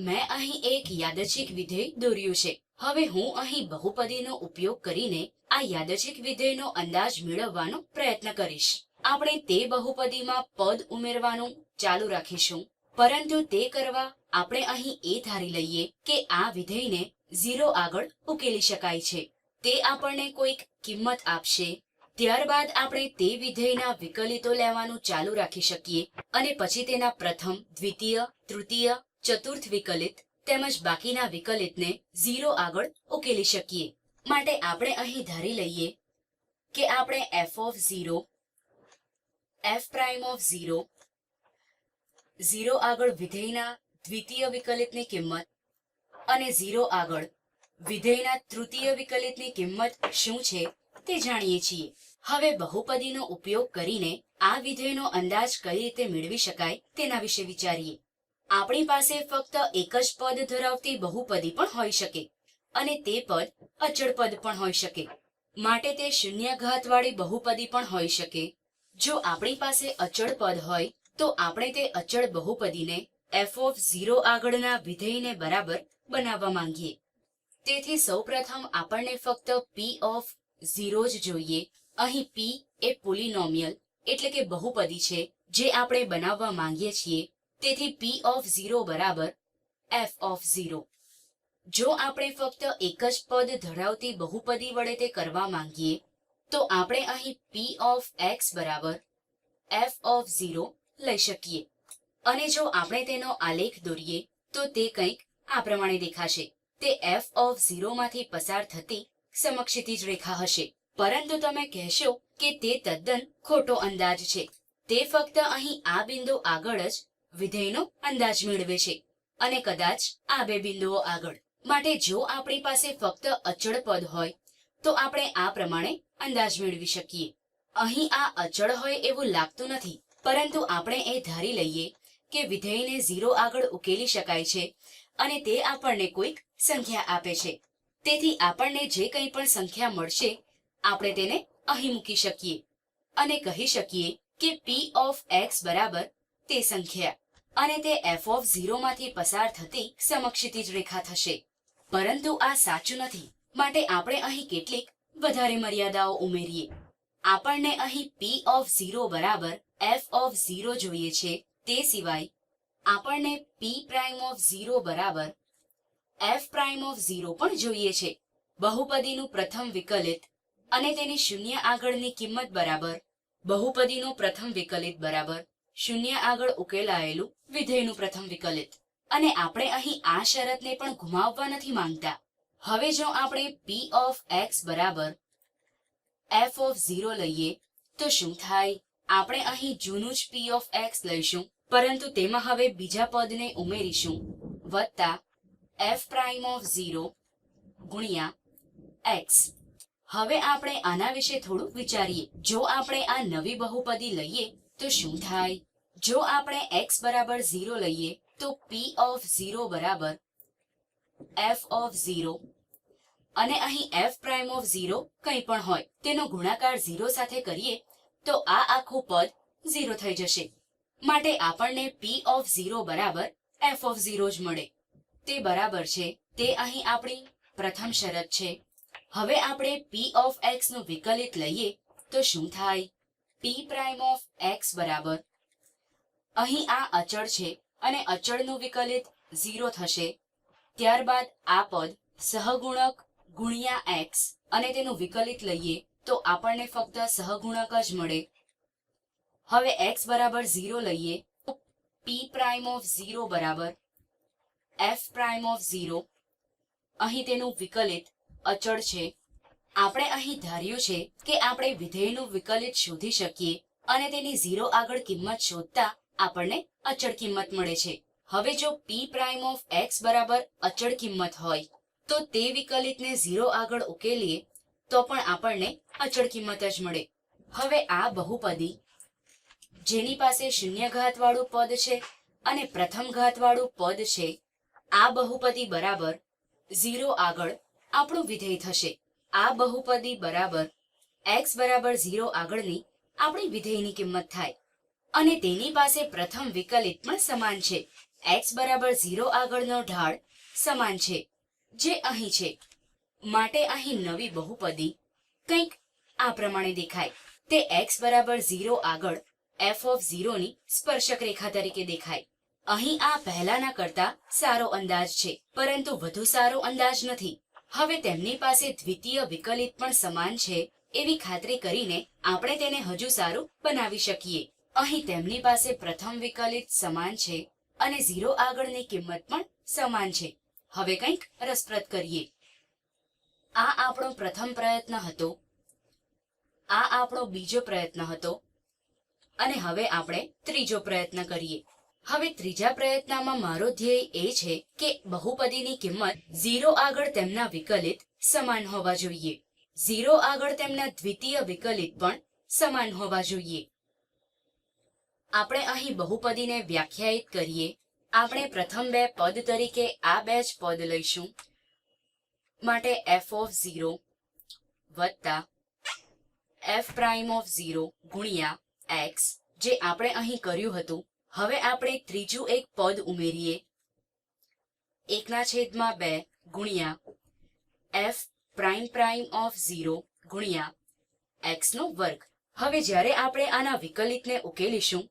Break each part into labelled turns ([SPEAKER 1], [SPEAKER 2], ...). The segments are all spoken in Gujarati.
[SPEAKER 1] મેં અહીં એક યાદચ્છિક વિધેય દોર્યું છે. હવે હું અહીં બહુપદીનો ઉપયોગ કરીને આ યાદચ્છિક વિધેયનો અંદાજ મેળવવાનો પ્રયત્ન કરીશ. આપણે તે બહુપદીમાં પદ ઉમેરવાનું ચાલુ રાખીશું. પરંતુ તે કરવા આપણે અહીં એ ધારી લઈએ કે આ વિધેયને ઝીરો આગળ ઉકેલી શકાય છે. તે આપણને કોઈક કિંમત આપશે. ત્યારબાદ આપણે તે વિધેયના વિકલિતો લેવાનું ચાલુ રાખી શકીએ અને પછી તેના પ્રથમ, દ્વિતીય, તૃતીય ચતુર્થ વિકલિત તેમજ બાકીના વિકલિતને ઝીરો આગળ ઉકેલી શકીએ. માટે આપણે અહીં ધારી લઈએ કે આપણે F of zero F prime of zero zero આગળ વિધેયના દ્વિતીય વિકલિતની કિંમત અને ઝીરો આગળ વિધેયના તૃતીય વિકલિતની કિંમત શું છે તે જાણીએ છીએ. હવે બહુપદીનો ઉપયોગ કરીને આ વિધેયનો અંદાજ કઈ રીતે મેળવી શકાય તેના વિશે વિચારીએ. આપણી પાસે ફક્ત એક જ પદ ધરાવતી બહુપદી પણ હોઈ શકે અને તે પદ અચળ પદ પણ હોઈ શકે. માટે તે શૂન્ય ઘાતવાળી બહુપદી પણ હોઈ શકે. જો આપણી પાસે અચળ પદ હોય, તો આપણે તે અચળ બહુપદીને એફ ઓફ ઝીરો આગળના વિધેયને બરાબર બનાવવા માંગીએ. તેથી સૌપ્રથમ આપણને ફક્ત પી ઓફ ઝીરો જ જોઈએ. અહીં પી એ પોલિનોમિયલ એટલે કે બહુપદી છે, જે આપણે બનાવવા માંગીએ છીએ. તેથી પી ઓફ ઝીરો બરાબર એફ ઓફ ઝીરો જો આપણે ફક્ત એક જ પદ ધરાવતી બહુપદી વડે તે કરવા માંગીએ, તો આપણે અહીં પી ઓફ એક્સ બરાબર એફ ઓફ ઝીરો લઈ શકીએ. અને જો આપણે તેનો આલેખ દોરીએ, તો તે કંઈક આ પ્રમાણે દેખાશે. તે એફ ઓફ ઝીરોમાંથી પસાર થતી સમક્ષિતિજ રેખા હશે. પરંતુ તમે કહેશો કે તે તદ્દન ખોટો અંદાજ છે. તે ફક્ત અહીં આ બિંદુ આગળ જ વિધેયનો અંદાજ મેળવે છે. અને કદાચ આ બે બિંદુઓ આગળ. માટે જો આપણી પાસે ફક્ત અચળ પદ હોય, તો આપણે આ પ્રમાણે અંદાજ મેળવી શકીએ. અહીં આ અચળ હોય એવું લાગતું નથી, પરંતુ આપણે એ ધારી લઈએ કે વિધેયને ઝીરો આગળ ઉકેલી શકાય છે અને તે આપણને કોઈક સંખ્યા આપે છે. તેથી આપણને જે કંઈ પણ સંખ્યા મળશે, આપણે તેને અહીં મૂકી શકીએ. અને કહી શકીએ કે પી ઓફ એક્સ બરાબર તે સંખ્યા અને તે એફ ઓફ ઝીરોમાંથી પસાર થતી સમક્ષિતિજ રેખા થશે. પરંતુ આ સાચું નથી. માટે આપણે અહીં કેટલીક વધારે મર્યાદાઓ ઉમેરીએ. આપણને અહીં પી ઓફ ઝીરો બરાબર એફ ઓફ ઝીરો જોઈએ છે. તે સિવાય, આપણને પી પ્રાઇમ ઓફ ઝીરો બરાબર એફ પ્રાઇમ ઓફ ઝીરો પણ જોઈએ છે. બહુપદીનું પ્રથમ વિકલિત અને તેની શૂન્ય આગળની કિંમત બરાબર બહુપદીનું પ્રથમ વિકલિત બરાબર શૂન્ય આગળ ઉકેલાયેલું વિધેયનું પ્રથમ વિકલિત. અને આપણે અહીં આ શરતને પણ ગુમાવવા નથી માંગતા. હવે જો આપણે પી ઓફ એક્સ બરાબર એફ ઓફ ઝીરો લઈએ, તો શું થાય? આપણે અહીં જૂનું જ પી ઓફ એક્સ લઈશું, પરંતુ તેમાં હવે બીજા પદને ઉમેરીશું. વત્તા એફ પ્રાઇમ ઓફ ઝીરો ગુણ્યા એક્સ હવે આપણે આના વિશે થોડું વિચારીએ. જો આપણે આ નવી બહુપદી લઈએ તો શું થાય? જો આપણે એક્સ બરાબર ઝીરો લઈએ, તો પી ઓફ ઝીરો બરાબર એફ ઓફ ઝીરો અને અહીં એફ પ્રાઇમ ઓફ ઝીરો કંઈ પણ હોય, તેનો ગુણાકાર ઝીરો સાથે કરીએ, તો આ આખું પદ ઝીરો થઈ જશે. માટે આપણને પી ઓફ ઝીરો બરાબર એફ ઓફ ઝીરો જ મળે. તે બરાબર છે, તે અહીં આપણી પ્રથમ શરત છે. હવે આપણે પી ઓફ એક્સનું વિકલિત લઈએ, તો શું થાય? P પ્રાઇમ ઓફ એક્સ બરાબર. અહીં આ અચળ છે અને અચળનું વિકલિત ઝીરો થશે. ત્યારબાદ આ પદ સહગુણક ગુણ્યા એક્સ અને તેનું વિકલિત લઈએ તો આપણને ફક્ત સહગુણક જ મળે. હવે એક્સ બરાબર ઝીરો લઈએ તો પી પ્રાઇમ ઓફ ઝીરો બરાબર. F prime of zero. અહીં તેનું વિકલિત અચળ છે. આપણે અહીં ધાર્યું છે કે આપણે વિધેયનું વિકલિત શોધી શકીએ અને તેની ઝીરો આગળ કિંમત શોધતા આપણને અચળ કિંમત મળે છે. હવે જો પી પ્રાઇમ ઓફ એક્સ બરાબર અચળ કિંમત હોય, તો તે વિકલિતને ઝીરો આગળ ઉકેલીએ તો પણ આપણને અચળ કિંમત જ મળે. હવે આ બહુપદી, જેની પાસે શૂન્ય ઘાતવાળું પદ છે અને પ્રથમ ઘાતવાળું પદ છે, આ બહુપદી બરાબર ઝીરો આગળ આપણું વિધેય થશે. આ બહુપદી બરાબર x બરાબર ઝીરો આગળની આપણી વિધેયની કિંમત થાય. અને તેની પાસે પ્રથમ વિકલિત પણ સમાન છે. એક્સ બરાબર ઝીરો આગળનો ઢાળ સમાન છે, જે અહીં છે. માટે અહીં નવી બહુપદી કંઈક આ પ્રમાણે દેખાય. તે એક્સ બરાબર ઝીરો આગળ એફ ઓફ ઝીરોની સ્પર્શક રેખા તરીકે દેખાય. અહીં આ પહેલાના કરતા સારો અંદાજ છે, પરંતુ વધુ સારો અંદાજ નથી. હવે તેમની પાસે દ્વિતીય વિકલિત પણ સમાન છે, એવી ખાતરી કરીને આપણે તેને હજુ સારું બનાવી શકીએ. અહીં તેમની પાસે પ્રથમ વિકલિત સમાન છે અને ઝીરો આગળની કિંમત પણ સમાન છે. હવે કંઈક રસપ્રદ કરીએ. આ આપણો પ્રથમ પ્રયત્ન હતો. આ આપણો બીજો પ્રયત્ન હતો. અને હવે આપણે ત્રીજો પ્રયત્ન કરીએ. હવે ત્રીજા પ્રયત્નમાં મારો ધ્યેય એ છે કે બહુપદીની કિંમત ઝીરો આગળ તેમના વિકલિત સમાન હોવા જોઈએ. ઝીરો આગળ તેમના દ્વિતીય વિકલિત પણ સમાન હોવા જોઈએ. આપણે અહીં બહુપદીને વ્યાખ્યાયિત કરીએ. આપણે પ્રથમ બે પદ તરીકે આ બે જ પદ લઈશું. માટે એફ ઓફ ઝીરો વત્તા એફ પ્રાઇમ ઓફ ઝીરો ગુણ્યા એક્સ જે આપણે અહીં કર્યું હતું. હવે આપણે ત્રીજું એક પદ ઉમેરીએ. એકના છેદમાં બે ગુણ્યા F prime prime of zero ગુણ્યા એક્સનો વર્ગ. હવે જ્યારે આપણે આના વિકલિતને ઉકેલીશું,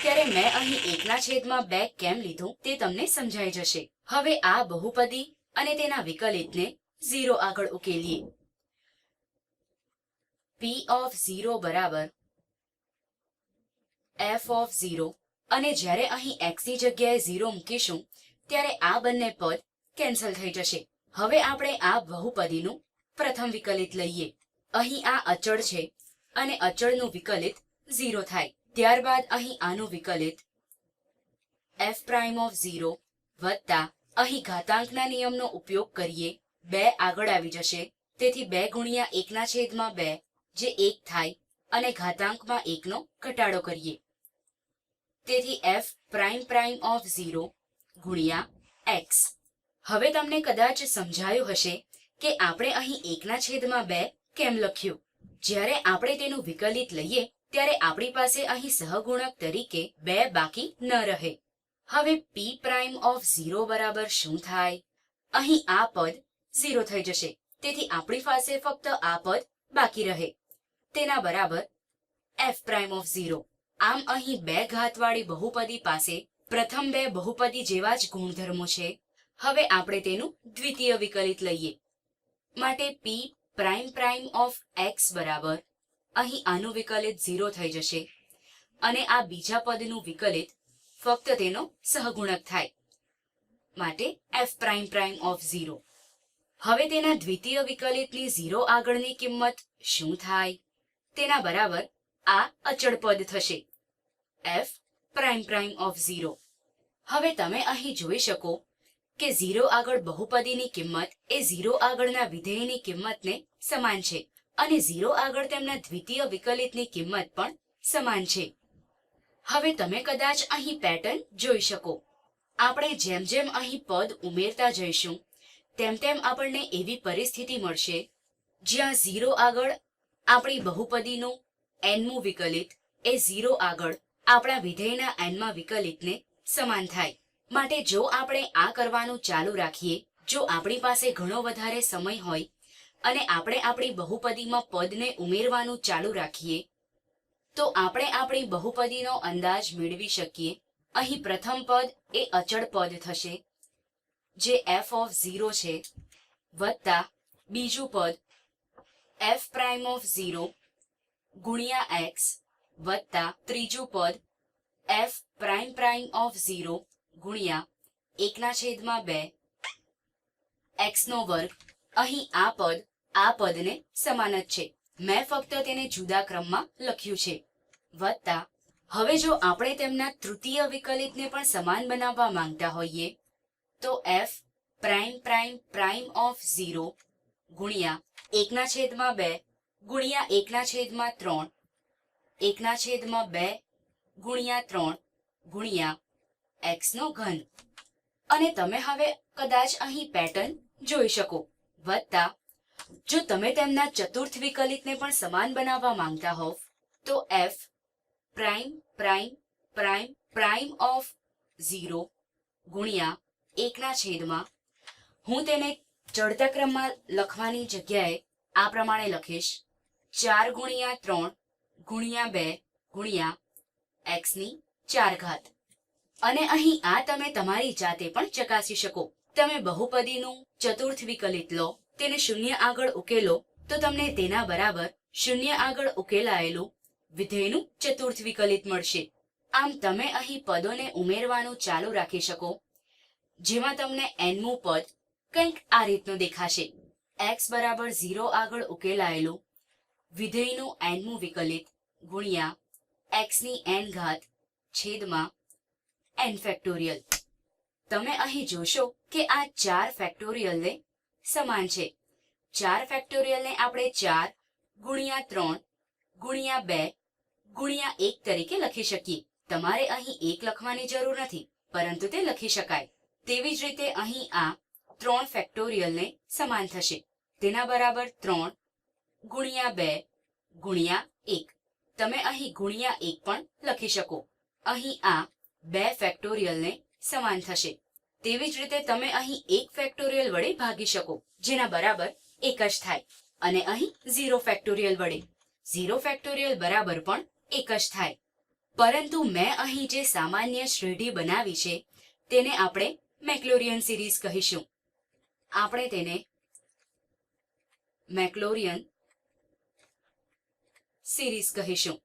[SPEAKER 1] ત્યારે મેં અહીં એકના છેદમાં બે કેમ લીધું તે તમને સમજાઈ જશે. હવે આ બહુપદી અને તેના વિકલિતને ઝીરો આગળ ઉકેલીએ. પી ઓફ ઝીરો બરાબર એફ ઓફ ઝીરો અને જ્યારે અહીં x ની જગ્યાએ ઝીરો મૂકીશું, ત્યારે આ બંને પદ કેન્સલ થઈ જશે. હવે આપણે આ બહુપદીનું પ્રથમ વિકલિત લઈએ. અહીં આ અચળ છે અને અચળનું વિકલિત ઝીરો થાય. ત્યારબાદ અહીં આનું વિકલિત એફ પ્રાઇમ ઓફ ઝીરો વત્તા અહીં ઘાતાંકના નિયમનો ઉપયોગ કરીએ, બે આગળ આવી જશે. તેથી બે ગુણ્યા એકના છેદમાં બે, જે એક થાય, અને ઘાતાંકમાં એકનો ઘટાડો કરીએ. તેથી F prime prime of zero ગુણ્યા એક્સ હવે તમને કદાચ સમજાયું હશે કે આપણે અહીં એકના છેદમાં બે કેમ લખ્યું? જ્યારે આપણે તેનું વિકલિત લઈએ, ત્યારે આપણી પાસે અહીં સહગુણક તરીકે બે બાકી ન રહે. હવે પી પ્રાઇમ ઓફ ઝીરો બરાબર શું થાય? અહીં આ પદ ઝીરો થઈ જશે. તેથી આપણી પાસે ફક્ત આ પદ બાકી રહે. તેના બરાબર એફ પ્રાઇમ ઓફ ઝીરો આમ અહીં બે ઘાતવાળી બહુપદી પાસે પ્રથમ બે બહુપદી જેવા જ ગુણધર્મો છે. હવે આપણે તેનું દ્વિતીય વિકલિત લઈએ. માટે P prime prime of X બરાબર અહીં આનું વિકલિત ઝીરો થઈ જશે. અને આ બીજા પદનું વિકલિત ફક્ત તેનો સહગુણક થાય. માટે F prime prime of zero. હવે તેના દ્વિતીય વિકલિતની ઝીરો આગળની કિંમત શું થાય? તેના બરાબર આ અચળ પદ થશે. F prime prime of zero હવે તમે અહીં જોઈ શકો કે ઝીરો આગળ બહુપદીની કિંમત એ ઝીરો આગળના વિધેયની કિંમતને સમાન છે અને ઝીરો આગળ તેમના દ્વિતીય વિકલિતની કિંમત પણ સમાન છે. હવે તમે કદાચ અહીં પેટર્ન જોઈ શકો. આપણે જેમ જેમ અહીં પદ ઉમેરતા જઈશું, તેમ તેમ આપણને એવી પરિસ્થિતિ મળશે જ્યાં ઝીરો આગળ આપણી બહુપદીનું એનમું વિકલિત, એ ઝીરો આગળ આપણા વિધેયના એનમાં વિકલિતને સમાન થાય. માટે જો આપણે આ કરવાનું ચાલુ રાખીએ, જો આપણી પાસે ઘણો વધારે સમય હોય અને આપણે આપણી બહુપદીમાં પદને ઉમેરવાનું ચાલુ રાખીએ, તો આપણે આપણી બહુપદીનો અંદાજ મેળવી શકીએ. અહીં પ્રથમ પદ એ અચળ પદ થશે, જે એફ ઓફ ઝીરો છે, વત્તા બીજું પદ એફ પ્રાઇમ ઓફ ઝીરો ગુણ્યા એક્સ વત્તા ત્રીજું પદ F prime prime of zero ગુણ્યા એકના છેદમાં બે એક્સ નો વર્ગ. અહીં આ પદ, આ પદને સમાન જ છે. મેં ફક્ત તેને જુદા ક્રમમાં લખ્યું છે. વત્તા, હવે જો આપણે તેમના તૃતીય વિકલિતને પણ સમાન બનાવવા માંગતા હોઈએ, તો F prime prime prime of zero ગુણ્યા એકના છેદમાં બે ગુણ્યા એકના છેદમાં ત્રણ, એકના છેદમાં બે, ગુણ્યા ત્રણ, ગુણ્યા એક્સ નો ઘન. અને તમે હવે કદાચ અહીં પેટર્ન જોઈ શકો. વત્તા, જો તમે તેમના ચતુર્થ વિકલિતને પણ સમાન બનાવવા માંગતા હોવ, તો F prime prime prime prime of zero ગુણ્યા એકના છેદમાં. હું તેને ચડતા ક્રમમાં લખવાની જગ્યાએ આ પ્રમાણે લખીશ. ચાર ગુણ્યા ત્રણ ગુણ્યા બે ગુણ્યા એક્સની ચાર ઘાત. અને અહીં આ તમે તમારી જાતે પણ ચકાસી શકો. તમે બહુપદીનું ચતુર્થ વિકલિત લો, તેને શૂન્ય આગળ ઉકેલો, તો તમને તેના બરાબર શૂન્ય આગળ ઉકેલાયેલું વિધેયનું ચતુર્થ વિકલિત મળશે. આમ તમે અહીં પદોને ઉમેરવાનું ચાલુ રાખી શકો, જેમાં તમને એનમું પદ કંઈક આ રીતનું દેખાશે. એક્સ બરાબર ઝીરો આગળ ઉકેલાયેલું વિધેયનું એનમું વિકલિત ગુણ્યા એક્સની એન ઘાત છેદમાં એન ફેક્ટોરિયલ તમે અહીં જોશો કે આ ચાર ફેક્ટોરિયલને સમાન છે. ચાર ફેક્ટોરિયલને આપણે ચાર ગુણ્યા ત્રણ ગુણ્યા બે ગુણ્યા એક તરીકે લખી શકીએ. તમારે અહીં એક લખવાની જરૂર નથી, પરંતુ તે લખી શકાય. તેવી જ રીતે અહીં આ ત્રણ ફેક્ટોરિયલને સમાન થશે. તેના બરાબર ત્રણ ગુણ્યા બે, ગુણ્યા એક. તમે અહીં ગુણ્યા એક પણ લખી શકો. અહીં આ બે ફેક્ટોરિયલને સમાન થશે. તેવી જ રીતે તમે અહીં એક ફેક્ટોરિયલ વડે ભાગી શકો, જેના બરાબર એક જ થાય. અને અહીં ઝીરો ફેક્ટોરિયલ વડે. ઝીરો ફેક્ટોરિયલ બરાબર પણ એક જ થાય. પરંતુ મેં અહીં જે સામાન્ય શ્રેઢી બનાવી છે, તેને આપણે મેક્લોરિયન સિરીઝ કહીશું. આપણે તેને મેક્લોરિયન સિરીઝ કહીશું.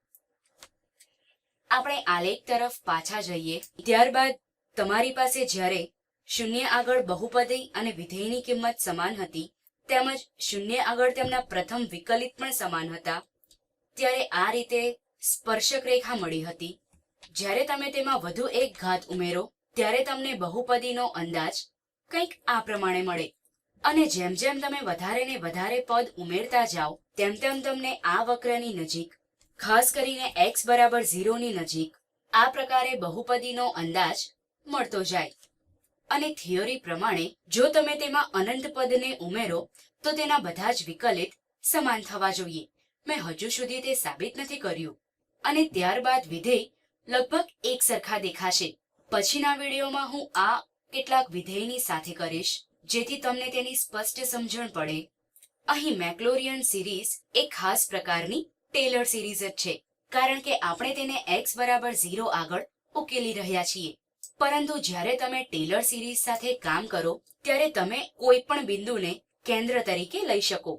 [SPEAKER 1] આપણે આલેખ તરફ પાછા જઈએ. ત્યારબાદ તમારી પાસે જ્યારે શૂન્ય આગળ બહુપદી અને વિધેયની કિંમત સમાન હતી, તેમજ શૂન્ય આગળ તેમના પ્રથમ વિકલિત પણ સમાન હતા, ત્યારે આ રીતે સ્પર્શક રેખા મળી હતી. જ્યારે તમે તેમાં વધુ એક ઘાત ઉમેરો, ત્યારે તમને બહુપદીનો અંદાજ કંઈક આ પ્રમાણે મળે. અને જેમ જેમ તમે વધારે ને વધારે પદ ઉમેરતા જાઓ, તેમ તેમ તમને આ વક્રની નજીક, ખાસ કરીને એક્સ બરાબર ઝીરોની નજીક, આ પ્રકારે બહુપદીનો અંદાજ મળતો જાય. અને થિયરી પ્રમાણે, જો તમે તેમાં અનંત પદને ઉમેરો, તો તેના બધા જ વિકલિત સમાન થવા જોઈએ. મેં હજુ સુધી તે સાબિત નથી કર્યું. અને ત્યારબાદ વિધેય લગભગ એક સરખા દેખાશે. પછીના વિડીયોમાં હું આ કેટલાક વિધેયની સાથે કરીશ. જેથી તમને તેની સ્પષ્ટ સમજણ પડે. અહીં મેક્લોરિયન સિરીઝ એક ખાસ પ્રકારની ટેલર સિરીઝ જ છે, કારણ કે આપણે તેને એક્સ બરાબર ઝીરો આગળ ઉકેલી રહ્યા છીએ. પરંતુ જ્યારે તમે ટેલર સિરીઝ સાથે કામ કરો, ત્યારે તમે કોઈ પણ બિંદુને કેન્દ્ર તરીકે લઈ શકો.